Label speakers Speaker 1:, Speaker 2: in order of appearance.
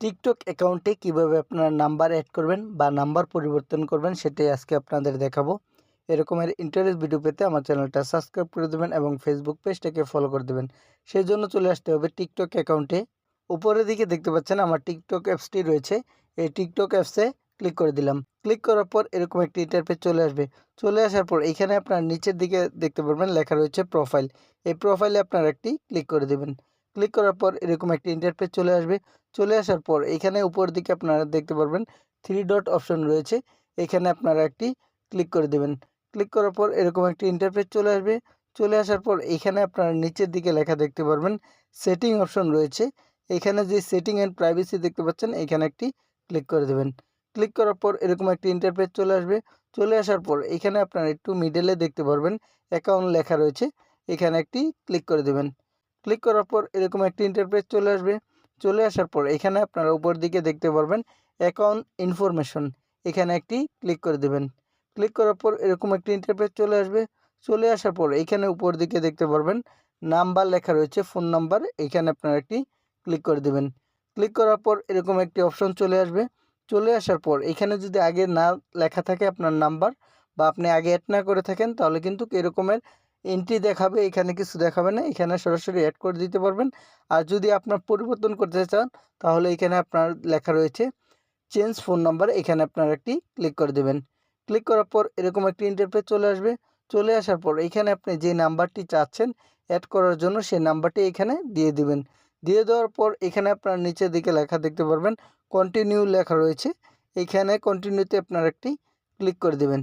Speaker 1: TikTok অ্যাকাউন্টে কীভাবে আপনার নাম্বার অ্যাড করবেন বা নাম্বার পরিবর্তন করবেন সেটাই আজকে আপনাদের দেখাবো। এরকমের ইন্টারেস্ট ভিডিও পেতে আমার চ্যানেলটা সাবস্ক্রাইব করে দেবেন এবং ফেসবুক পেজটাকে ফলো করে দেবেন। সেই জন্য চলে আসতে হবে টিকটক অ্যাকাউন্টে উপরের দিকে দেখতে পাচ্ছেন আমার টিকটক অ্যাপসটি রয়েছে। এই টিকটক অ্যাপসে ক্লিক করে দিলাম। ক্লিক করার পর এরকম একটি ইন্টারপেজ চলে আসবে। চলে আসার পর এখানে আপনার নিচের দিকে দেখতে পারবেন লেখা রয়েছে প্রোফাইল এই প্রোফাইলে আপনার একটি ক্লিক করে দেবেন। ক্লিক করার পর এরকম একটি ইন্টারপেজ চলে আসবে। চলে আসার পর এখানে উপর দিকে আপনারা দেখতে পারবেন থ্রি ডট অপশন রয়েছে। এখানে আপনারা একটি ক্লিক করে দেবেন। ক্লিক করার পর এরকম একটি ইন্টারফেস চলে আসবে। চলে আসার পর এখানে আপনারা নিচের দিকে লেখা দেখতে পারবেন সেটিং অপশন রয়েছে। এখানে যে সেটিং অ্যান্ড প্রাইভেসি দেখতে পাচ্ছেন, এখানে একটি ক্লিক করে দেবেন। ক্লিক করার পর এরকম একটি ইন্টারপেজ চলে আসবে। চলে আসার পর এখানে আপনারা একটু মিডেলে দেখতে পারবেন অ্যাকাউন্ট লেখা রয়েছে। এখানে একটি ক্লিক করে দেবেন। ক্লিক করার পর এরকম একটি ইন্টারপেজ চলে আসবে। চলে আসার পর এখানে আপনারা উপর দিকে দেখতে পারবেন অ্যাকাউন্ট ইনফরমেশন এখানে একটি ক্লিক করে দেবেন। ক্লিক করার পর এরকম একটি ইন্টারপেজ চলে আসবে। চলে আসার পর এখানে উপর দিকে দেখতে পারবেন নাম্বার লেখা রয়েছে ফোন নাম্বার এখানে আপনারা একটি ক্লিক করে দেবেন। ক্লিক করার পর এরকম একটি অপশন চলে আসবে। চলে আসার পর এখানে যদি আগে না লেখা থাকে আপনার নাম্বার বা আপনি আগে অ্যাড না করে থাকেন তাহলে কিন্তু এরকমের এন্ট্রি দেখাবে, এখানে কিছু দেখাবে না, এখানে সরাসরি অ্যাড করে দিতে পারবেন। আর যদি আপনার পরিবর্তন করতে চান, তাহলে এখানে আপনার লেখা রয়েছে চেঞ্জ ফোন নাম্বার এখানে আপনার একটি ক্লিক করে দেবেন। ক্লিক করার পর এরকম একটি ইন্টারপেজ চলে আসবে। চলে আসার পর এখানে আপনি যে নাম্বারটি চাচ্ছেন অ্যাড করার জন্য সেই নাম্বারটি এখানে দিয়ে দিবেন। দিয়ে দেওয়ার পর এখানে আপনার নিচের দিকে লেখা দেখতে পারবেন কন্টিনিউ লেখা রয়েছে। এইখানে কন্টিনিউতে আপনার একটি ক্লিক করে দেবেন।